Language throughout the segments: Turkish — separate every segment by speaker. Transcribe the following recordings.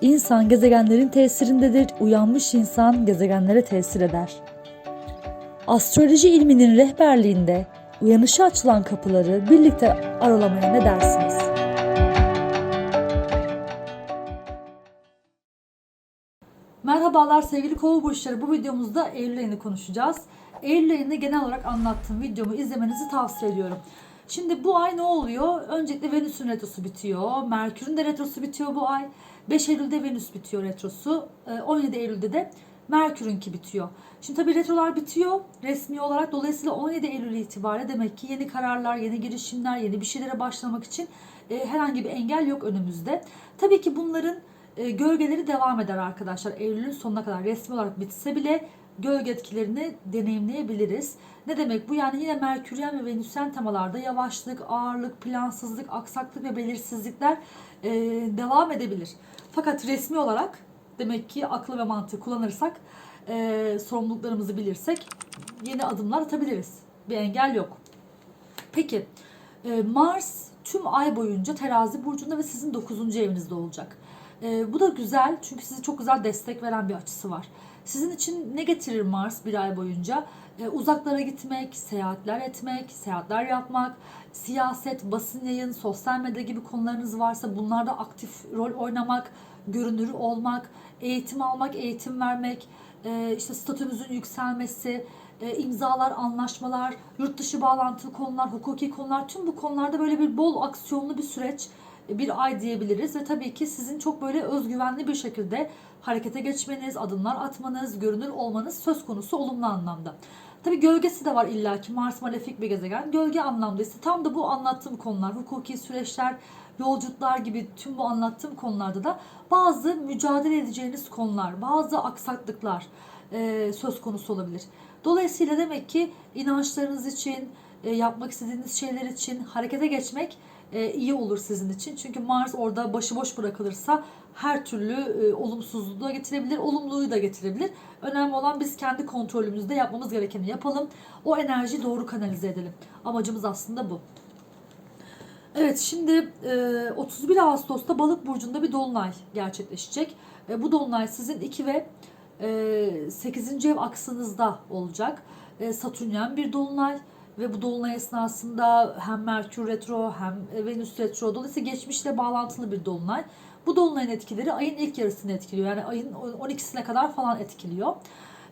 Speaker 1: insan gezegenlerin tesirindedir, uyanmış insan gezegenlere tesir eder. Astroloji ilminin rehberliğinde uyanışa açılan kapıları birlikte aralamaya ne dersiniz? Merhabalar sevgili kova burçları. Bu videomuzda Eylül ayını konuşacağız. Eylül ayını genel olarak anlattığım videomu izlemenizi tavsiye ediyorum. Şimdi bu ay ne oluyor? Öncelikle Venüs'ün retrosu bitiyor. Merkür'ün de retrosu bitiyor bu ay. 5 Eylül'de Venüs bitiyor retrosu. Ee, 17 Eylül'de de Merkür'ünki bitiyor. Şimdi tabii retrolar bitiyor resmi olarak. Dolayısıyla 17 Eylül itibariyle demek ki yeni kararlar, yeni girişimler, yeni bir şeylere başlamak için e, herhangi bir engel yok önümüzde. Tabii ki bunların e, gölgeleri devam eder arkadaşlar. Eylül'ün sonuna kadar resmi olarak bitse bile gölge etkilerini deneyimleyebiliriz. Ne demek bu? Yani yine Merküryen ve Venüsyen temalarda yavaşlık, ağırlık, plansızlık, aksaklık ve belirsizlikler e, devam edebilir. Fakat resmi olarak demek ki aklı ve mantığı kullanırsak, e, sorumluluklarımızı bilirsek yeni adımlar atabiliriz. Bir engel yok. Peki e, Mars tüm ay boyunca terazi burcunda ve sizin 9. evinizde olacak. E, bu da güzel çünkü size çok güzel destek veren bir açısı var. Sizin için ne getirir Mars bir ay boyunca? E, uzaklara gitmek, seyahatler etmek, seyahatler yapmak, siyaset, basın yayın, sosyal medya gibi konularınız varsa bunlarda aktif rol oynamak, görünür olmak, eğitim almak, eğitim vermek, e, işte statümüzün yükselmesi, e, imzalar, anlaşmalar, yurt dışı bağlantılı konular, hukuki konular tüm bu konularda böyle bir bol aksiyonlu bir süreç bir ay diyebiliriz ve tabii ki sizin çok böyle özgüvenli bir şekilde harekete geçmeniz, adımlar atmanız, görünür olmanız söz konusu olumlu anlamda. Tabii gölgesi de var illaki Mars malefik bir gezegen. Gölge anlamda ise tam da bu anlattığım konular, hukuki süreçler, yolculuklar gibi tüm bu anlattığım konularda da bazı mücadele edeceğiniz konular, bazı aksaklıklar e, söz konusu olabilir. Dolayısıyla demek ki inançlarınız için, e, yapmak istediğiniz şeyler için harekete geçmek e, iyi olur sizin için. Çünkü Mars orada başıboş bırakılırsa her türlü e, olumsuzluğu da getirebilir, olumluluğu da getirebilir. Önemli olan biz kendi kontrolümüzde yapmamız gerekeni yapalım. O enerjiyi doğru kanalize edelim. Amacımız aslında bu. Evet şimdi e, 31 Ağustos'ta Balık burcunda bir dolunay gerçekleşecek. E, bu dolunay sizin 2 ve e, 8. ev aksınızda olacak. E, Satürnyen bir dolunay ve bu dolunay esnasında hem Merkür retro hem Venüs retro dolayısıyla geçmişle bağlantılı bir dolunay. Bu dolunayın etkileri ayın ilk yarısını etkiliyor. Yani ayın 12'sine kadar falan etkiliyor.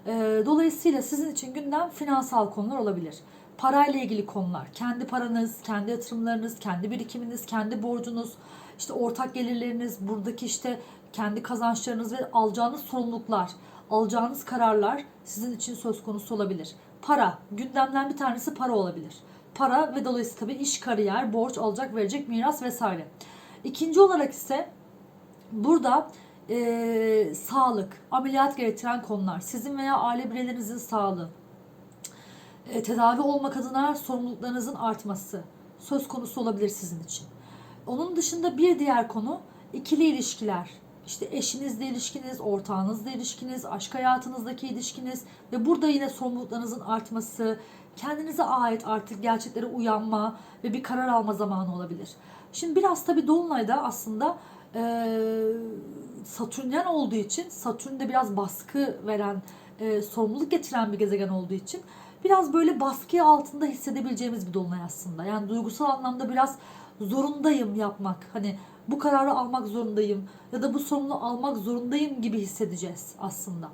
Speaker 1: E, dolayısıyla sizin için gündem finansal konular olabilir. Parayla ilgili konular, kendi paranız, kendi yatırımlarınız, kendi birikiminiz, kendi borcunuz, işte ortak gelirleriniz, buradaki işte kendi kazançlarınız ve alacağınız sorumluluklar, alacağınız kararlar sizin için söz konusu olabilir. Para, gündemden bir tanesi para olabilir. Para ve dolayısıyla tabii iş, kariyer, borç, alacak, verecek, miras vesaire. İkinci olarak ise burada e, sağlık, ameliyat gerektiren konular, sizin veya aile bireylerinizin sağlığı, e, tedavi olmak adına sorumluluklarınızın artması söz konusu olabilir sizin için. Onun dışında bir diğer konu ikili ilişkiler. İşte eşinizle ilişkiniz, ortağınızla ilişkiniz, aşk hayatınızdaki ilişkiniz ve burada yine sorumluluklarınızın artması, kendinize ait artık gerçeklere uyanma ve bir karar alma zamanı olabilir. Şimdi biraz tabii Dolunay'da aslında e, Satürnyen olduğu için, Satürn'de biraz baskı veren, e, sorumluluk getiren bir gezegen olduğu için biraz böyle baskı altında hissedebileceğimiz bir dolunay aslında. Yani duygusal anlamda biraz zorundayım yapmak. Hani bu kararı almak zorundayım ya da bu sorumluluğu almak zorundayım gibi hissedeceğiz aslında.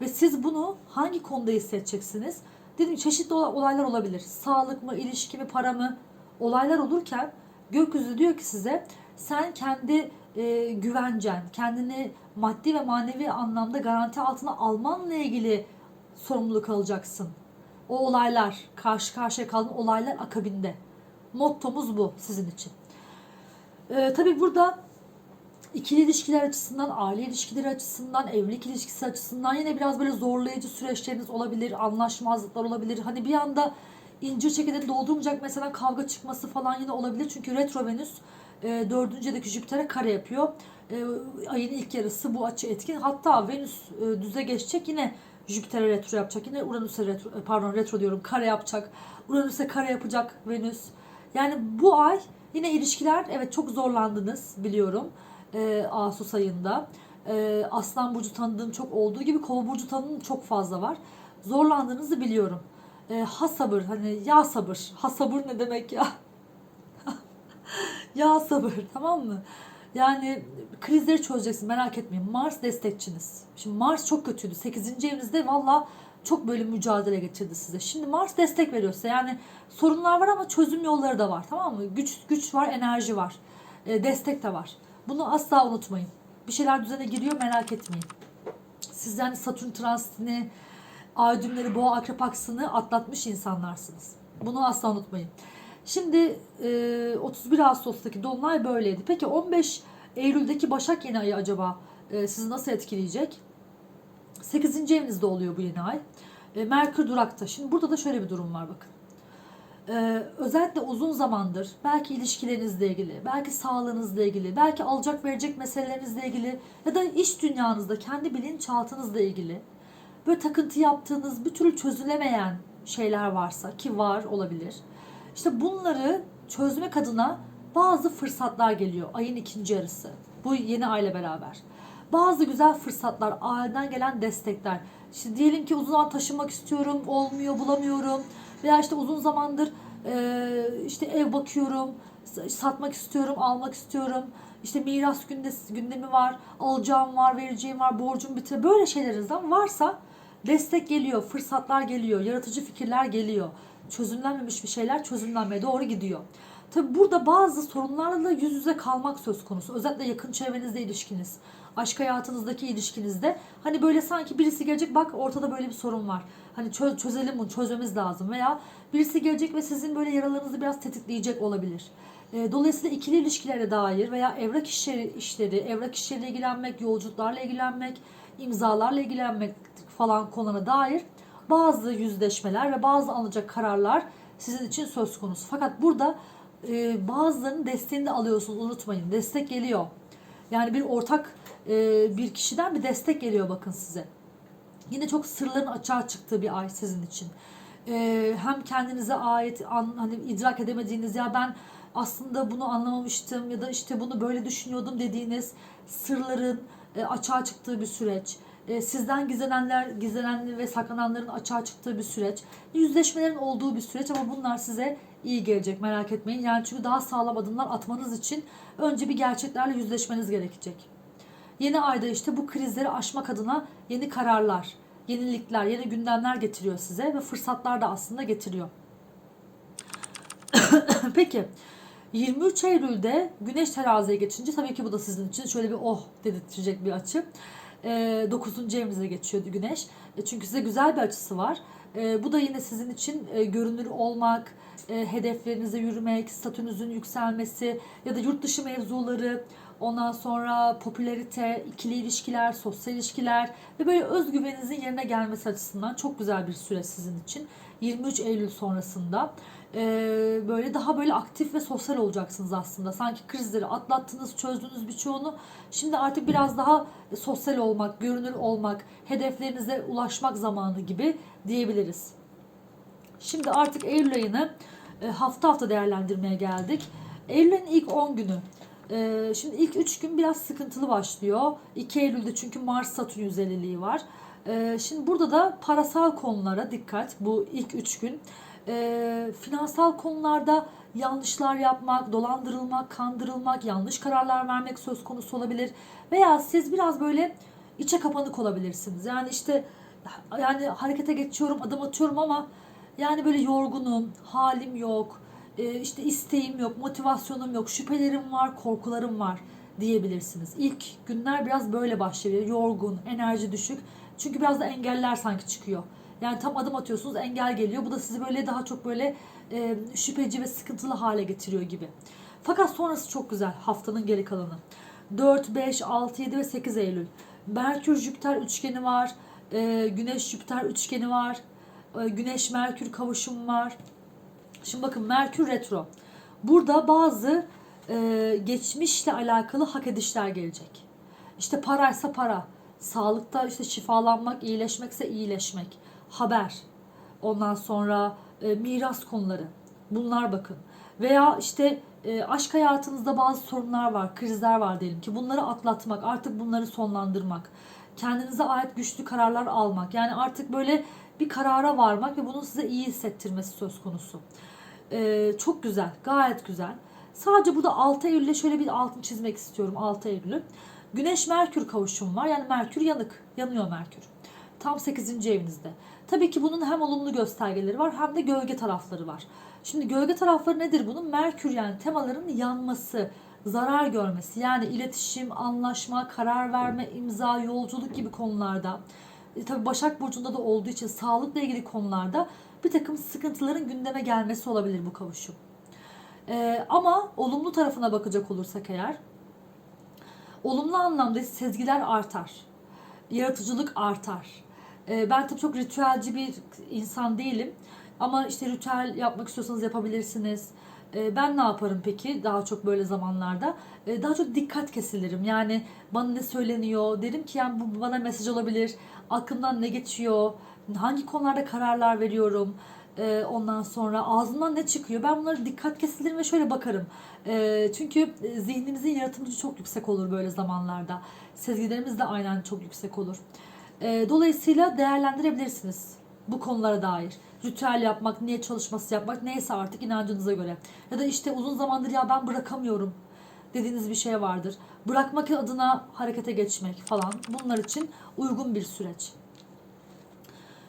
Speaker 1: Ve siz bunu hangi konuda hissedeceksiniz? Dedim çeşitli olaylar olabilir. Sağlık mı, ilişki mi, para mı? Olaylar olurken gökyüzü diyor ki size sen kendi e, güvencen, kendini maddi ve manevi anlamda garanti altına almanla ilgili sorumluluk alacaksın. O olaylar, karşı karşıya kalan olaylar akabinde. Mottomuz bu sizin için. Ee, tabii burada ikili ilişkiler açısından, aile ilişkileri açısından, evlilik ilişkisi açısından yine biraz böyle zorlayıcı süreçleriniz olabilir, anlaşmazlıklar olabilir. Hani bir anda incir çekirdeğini doldurmayacak mesela kavga çıkması falan yine olabilir. Çünkü retro Venüs e, dördüncü evdeki Jüpiter'e kare yapıyor. E, ayın ilk yarısı bu açı etkin. Hatta Venüs e, düze geçecek yine Jüpiter'e retro yapacak. Yine Uranüs'e retro, e, pardon retro diyorum kare yapacak. Uranüs'e kare yapacak Venüs. Yani bu ay yine ilişkiler evet çok zorlandınız biliyorum. E, Ağustos ayında. E, Aslan Burcu tanıdığım çok olduğu gibi Kova Burcu tanıdığım çok fazla var. Zorlandığınızı biliyorum. E, ha sabır hani ya sabır. Ha sabır ne demek ya? ya sabır tamam mı? Yani krizleri çözeceksin merak etmeyin. Mars destekçiniz. Şimdi Mars çok kötüydü. 8. evinizde valla çok böyle mücadele geçirdi size. Şimdi Mars destek veriyor size. Yani sorunlar var ama çözüm yolları da var. Tamam mı? Güç güç var, enerji var. E, destek de var. Bunu asla unutmayın. Bir şeyler düzene giriyor merak etmeyin. Siz yani Satürn transitini, ay düğümleri, boğa akrep aksını atlatmış insanlarsınız. Bunu asla unutmayın. Şimdi e, 31 Ağustos'taki dolunay böyleydi. Peki 15 Eylül'deki Başak yeni ayı acaba e, sizi nasıl etkileyecek? 8. evinizde oluyor bu yeni ay. E, Merkür durakta. Şimdi burada da şöyle bir durum var bakın. Ee, özellikle uzun zamandır belki ilişkilerinizle ilgili, belki sağlığınızla ilgili, belki alacak verecek meselelerinizle ilgili ya da iş dünyanızda kendi bilinçaltınızla ilgili böyle takıntı yaptığınız bir türlü çözülemeyen şeyler varsa ki var olabilir. İşte bunları çözmek adına bazı fırsatlar geliyor ayın ikinci yarısı. Bu yeni ayla beraber. Bazı güzel fırsatlar, aileden gelen destekler. İşte diyelim ki uzun zaman taşınmak istiyorum, olmuyor, bulamıyorum. Veya işte uzun zamandır e, işte ev bakıyorum, satmak istiyorum, almak istiyorum. İşte miras günde, gündemi var, alacağım var, vereceğim var, borcum bitiyor. Böyle şeylerinizden varsa destek geliyor, fırsatlar geliyor, yaratıcı fikirler geliyor. Çözümlenmemiş bir şeyler çözümlenmeye doğru gidiyor. Tabi burada bazı sorunlarla yüz yüze kalmak söz konusu. Özellikle yakın çevrenizde ilişkiniz, aşk hayatınızdaki ilişkinizde. Hani böyle sanki birisi gelecek bak ortada böyle bir sorun var. Hani çö- çözelim bunu çözmemiz lazım. Veya birisi gelecek ve sizin böyle yaralarınızı biraz tetikleyecek olabilir. E, Dolayısıyla ikili ilişkilere dair veya evrak işleri, işleri, evrak işleriyle ilgilenmek, yolculuklarla ilgilenmek, imzalarla ilgilenmek falan konulara dair bazı yüzleşmeler ve bazı alınacak kararlar sizin için söz konusu. Fakat burada e, bazılarının desteğini de alıyorsunuz unutmayın. Destek geliyor. Yani bir ortak e, bir kişiden bir destek geliyor bakın size. Yine çok sırların açığa çıktığı bir ay sizin için. E, hem kendinize ait an, hani idrak edemediğiniz ya ben aslında bunu anlamamıştım ya da işte bunu böyle düşünüyordum dediğiniz sırların e, açığa çıktığı bir süreç. E, sizden gizlenenler, gizlenen ve saklananların açığa çıktığı bir süreç. Yüzleşmelerin olduğu bir süreç ama bunlar size iyi gelecek merak etmeyin. Yani çünkü daha sağlam adımlar atmanız için önce bir gerçeklerle yüzleşmeniz gerekecek. Yeni ayda işte bu krizleri aşmak adına yeni kararlar, yenilikler, yeni gündemler getiriyor size ve fırsatlar da aslında getiriyor. Peki 23 Eylül'de Güneş teraziye geçince tabii ki bu da sizin için şöyle bir oh dedirtecek bir açı. E, 9. evinize geçiyordu Güneş. E, çünkü size güzel bir açısı var. E, bu da yine sizin için e, görünür olmak, e, hedeflerinize yürümek, statünüzün yükselmesi ya da yurt dışı mevzuları, ondan sonra popülarite, ikili ilişkiler, sosyal ilişkiler ve böyle özgüveninizin yerine gelmesi açısından çok güzel bir süreç sizin için. 23 Eylül sonrasında e, böyle daha böyle aktif ve sosyal olacaksınız aslında. Sanki krizleri atlattınız, çözdünüz birçoğunu. Şimdi artık biraz daha sosyal olmak, görünür olmak, hedeflerinize ulaşmak zamanı gibi diyebiliriz. Şimdi artık Eylül ayını hafta hafta değerlendirmeye geldik. Eylül'ün ilk 10 günü. E, Şimdi ilk 3 gün biraz sıkıntılı başlıyor. 2 Eylül'de çünkü Mars Satürn yüzeliliği var. E, Şimdi burada da parasal konulara dikkat bu ilk 3 gün. E, Finansal konularda yanlışlar yapmak, dolandırılmak, kandırılmak, yanlış kararlar vermek söz konusu olabilir. Veya siz biraz böyle içe kapanık olabilirsiniz. Yani işte yani harekete geçiyorum, adım atıyorum ama yani böyle yorgunum, halim yok, e, işte isteğim yok, motivasyonum yok, şüphelerim var, korkularım var diyebilirsiniz. İlk günler biraz böyle başlıyor. Yorgun, enerji düşük. Çünkü biraz da engeller sanki çıkıyor. Yani tam adım atıyorsunuz engel geliyor. Bu da sizi böyle daha çok böyle e, şüpheci ve sıkıntılı hale getiriyor gibi. Fakat sonrası çok güzel haftanın geri kalanı. 4, 5, 6, 7 ve 8 Eylül. Merkür Jüpiter üçgeni var. E, Güneş Jüpiter üçgeni var. E, Güneş Merkür kavuşumu var. Şimdi bakın Merkür retro. Burada bazı e, geçmişle alakalı hak edişler gelecek. İşte paraysa para, sağlıkta işte şifalanmak, iyileşmekse iyileşmek, haber, ondan sonra e, miras konuları. Bunlar bakın. Veya işte e, aşk hayatınızda bazı sorunlar var, krizler var diyelim ki bunları atlatmak, artık bunları sonlandırmak, kendinize ait güçlü kararlar almak. Yani artık böyle bir karara varmak ve bunun size iyi hissettirmesi söz konusu. E, çok güzel, gayet güzel. Sadece burada 6 Eylül'e şöyle bir altın çizmek istiyorum 6 Eylül'ü. Güneş Merkür kavuşumu var. Yani Merkür yanık. Yanıyor Merkür. Tam 8. evinizde. Tabii ki bunun hem olumlu göstergeleri var hem de gölge tarafları var. Şimdi gölge tarafları nedir bunun? Merkür yani temaların yanması, zarar görmesi. Yani iletişim, anlaşma, karar verme, imza, yolculuk gibi konularda. E, tabii Başak Burcu'nda da olduğu için sağlıkla ilgili konularda bir takım sıkıntıların gündeme gelmesi olabilir bu kavuşum. Ee, ama olumlu tarafına bakacak olursak eğer olumlu anlamda sezgiler artar. Yaratıcılık artar. Ee, ben tabii çok ritüelci bir insan değilim. Ama işte ritüel yapmak istiyorsanız yapabilirsiniz. Ee, ben ne yaparım peki daha çok böyle zamanlarda? Ee, daha çok dikkat kesilirim. Yani bana ne söyleniyor? Derim ki yani bu bana mesaj olabilir. Aklımdan ne geçiyor? Hangi konularda kararlar veriyorum? Ee, ondan sonra ağzımdan ne çıkıyor? Ben bunları dikkat kesilirim ve şöyle bakarım. Çünkü zihnimizin yaratımcı çok yüksek olur böyle zamanlarda. Sezgilerimiz de aynen çok yüksek olur. Dolayısıyla değerlendirebilirsiniz bu konulara dair. Ritüel yapmak, niyet çalışması yapmak neyse artık inancınıza göre. Ya da işte uzun zamandır ya ben bırakamıyorum dediğiniz bir şey vardır. Bırakmak adına harekete geçmek falan bunlar için uygun bir süreç.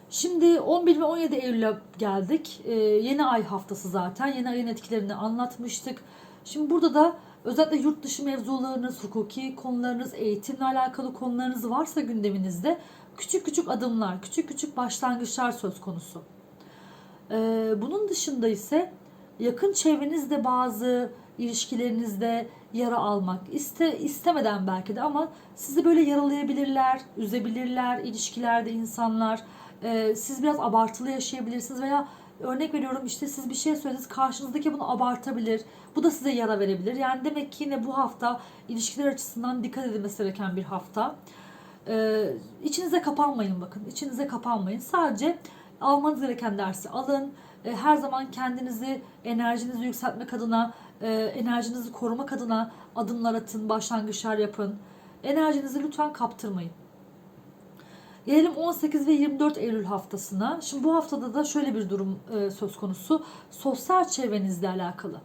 Speaker 1: Şimdi 11 ve 17 Eylül'e geldik. Ee, yeni ay haftası zaten. Yeni ayın etkilerini anlatmıştık. Şimdi burada da özellikle yurt dışı mevzularınız, hukuki konularınız, eğitimle alakalı konularınız varsa gündeminizde küçük küçük adımlar, küçük küçük başlangıçlar söz konusu. Ee, bunun dışında ise yakın çevrenizde bazı ilişkilerinizde yara almak iste istemeden belki de ama sizi böyle yaralayabilirler, üzebilirler ilişkilerde insanlar. Ee, siz biraz abartılı yaşayabilirsiniz veya örnek veriyorum işte siz bir şey söylediniz karşınızdaki bunu abartabilir. Bu da size yara verebilir. Yani demek ki yine bu hafta ilişkiler açısından dikkat edilmesi gereken bir hafta. Ee, içinize kapanmayın bakın. İçinize kapanmayın. Sadece almanız gereken dersi alın. Ee, her zaman kendinizi, enerjinizi yükseltmek adına, e, enerjinizi korumak adına adımlar atın, başlangıçlar yapın. Enerjinizi lütfen kaptırmayın. Gelelim 18 ve 24 Eylül haftasına. Şimdi bu haftada da şöyle bir durum e, söz konusu. Sosyal çevrenizle alakalı,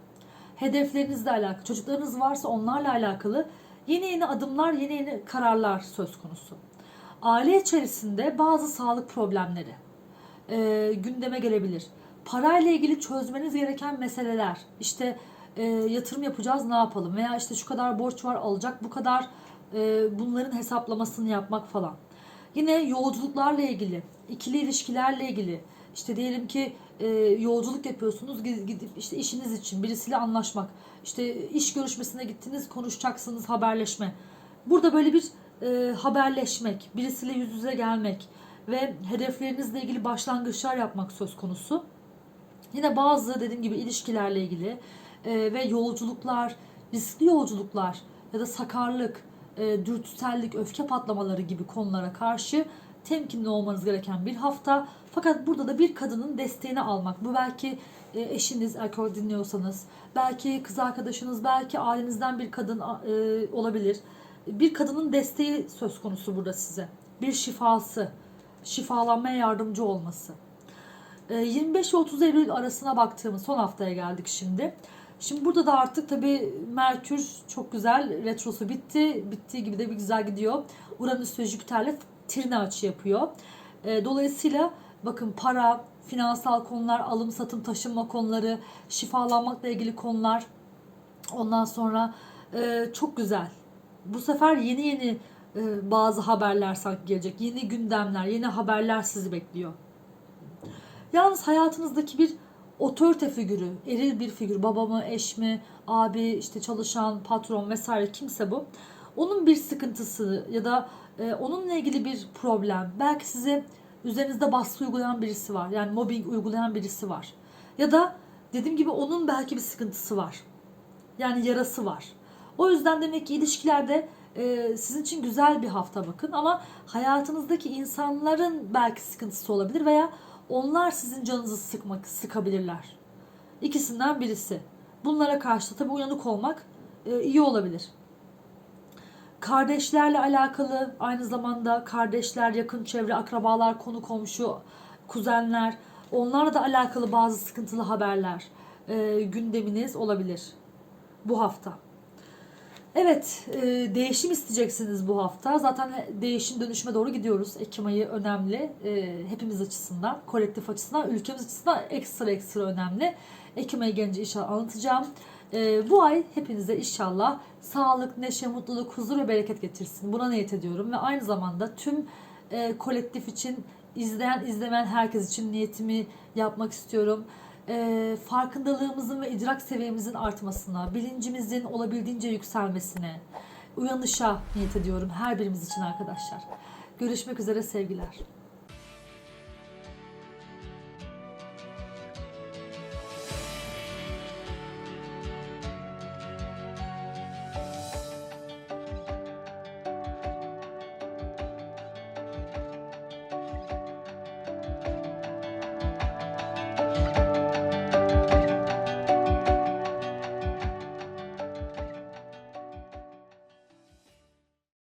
Speaker 1: hedeflerinizle alakalı, çocuklarınız varsa onlarla alakalı yeni yeni adımlar, yeni yeni kararlar söz konusu. Aile içerisinde bazı sağlık problemleri e, gündeme gelebilir. Parayla ilgili çözmeniz gereken meseleler. İşte e, yatırım yapacağız ne yapalım? Veya işte şu kadar borç var alacak bu kadar e, bunların hesaplamasını yapmak falan. Yine yolculuklarla ilgili, ikili ilişkilerle ilgili. İşte diyelim ki e, yolculuk yapıyorsunuz gidip işte işiniz için birisiyle anlaşmak. İşte iş görüşmesine gittiniz konuşacaksınız haberleşme. Burada böyle bir e, haberleşmek, birisiyle yüz yüze gelmek ve hedeflerinizle ilgili başlangıçlar yapmak söz konusu. Yine bazı dediğim gibi ilişkilerle ilgili e, ve yolculuklar, riskli yolculuklar ya da sakarlık, e, dürtüsellik, öfke patlamaları gibi konulara karşı temkinli olmanız gereken bir hafta. Fakat burada da bir kadının desteğini almak. Bu belki e, eşiniz, erkek dinliyorsanız, belki kız arkadaşınız, belki ailenizden bir kadın e, olabilir. Bir kadının desteği söz konusu burada size. Bir şifası, şifalanmaya yardımcı olması. 25 ve 30 Eylül arasına baktığımız son haftaya geldik şimdi. Şimdi burada da artık tabii Merkür çok güzel retrosu bitti. Bittiği gibi de bir güzel gidiyor. Uranüs ve Jüpiter'le trine açı yapıyor. E, dolayısıyla bakın para, finansal konular, alım satım taşınma konuları, şifalanmakla ilgili konular. Ondan sonra e, çok güzel. Bu sefer yeni yeni bazı haberler sanki gelecek. Yeni gündemler, yeni haberler sizi bekliyor. Yalnız hayatınızdaki bir otorite figürü, eril bir figür, baba mı, eş mi, abi, işte çalışan, patron vesaire kimse bu. onun bir sıkıntısı ya da e, onunla ilgili bir problem. Belki size üzerinizde baskı uygulayan birisi var. Yani mobbing uygulayan birisi var. Ya da dediğim gibi onun belki bir sıkıntısı var. Yani yarası var. O yüzden demek ki ilişkilerde e, sizin için güzel bir hafta bakın ama hayatınızdaki insanların belki sıkıntısı olabilir veya onlar sizin canınızı sıkmak sıkabilirler. İkisinden birisi. Bunlara karşı da tabii uyanık olmak e, iyi olabilir. Kardeşlerle alakalı aynı zamanda kardeşler, yakın çevre, akrabalar, konu komşu, kuzenler onlarla da alakalı bazı sıkıntılı haberler e, gündeminiz olabilir bu hafta. Evet, e, değişim isteyeceksiniz bu hafta. Zaten değişim dönüşüme doğru gidiyoruz. Ekim ayı önemli. E, hepimiz açısından, kolektif açısından, ülkemiz açısından ekstra ekstra önemli. Ekim ayı gelince inşallah anlatacağım. E, bu ay hepinize inşallah sağlık, neşe, mutluluk, huzur ve bereket getirsin. Buna niyet ediyorum ve aynı zamanda tüm e, kolektif için izleyen, izlemeyen herkes için niyetimi yapmak istiyorum e, farkındalığımızın ve idrak seviyemizin artmasına, bilincimizin olabildiğince yükselmesine, uyanışa niyet ediyorum her birimiz için arkadaşlar. Görüşmek üzere sevgiler.